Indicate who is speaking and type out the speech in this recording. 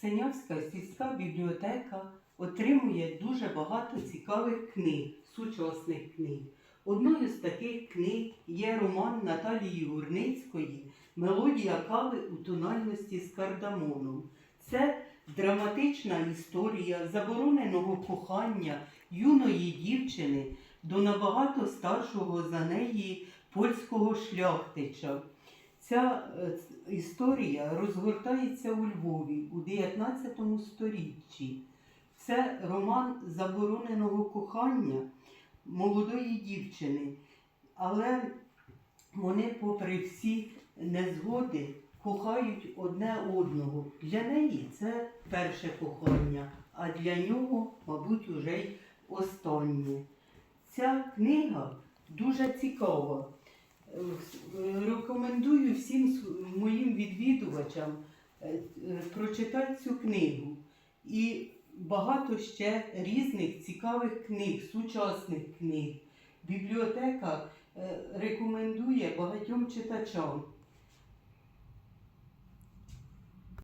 Speaker 1: Синявська сільська бібліотека отримує дуже багато цікавих книг, сучасних книг. Одною з таких книг є роман Наталії Гурницької Мелодія кави у тональності з кардамоном. Це драматична історія забороненого кохання юної дівчини до набагато старшого за неї польського шляхтича. Ця е, історія розгортається у Львові у 19 сторіччі. Це роман забороненого кохання молодої дівчини. Але вони, попри всі незгоди, кохають одне одного. Для неї це перше кохання, а для нього, мабуть, уже й останнє. Ця книга дуже цікава. Рекомендую всім моїм відвідувачам е, прочитати цю книгу. І багато ще різних цікавих книг, сучасних книг. Бібліотека е, рекомендує багатьом читачам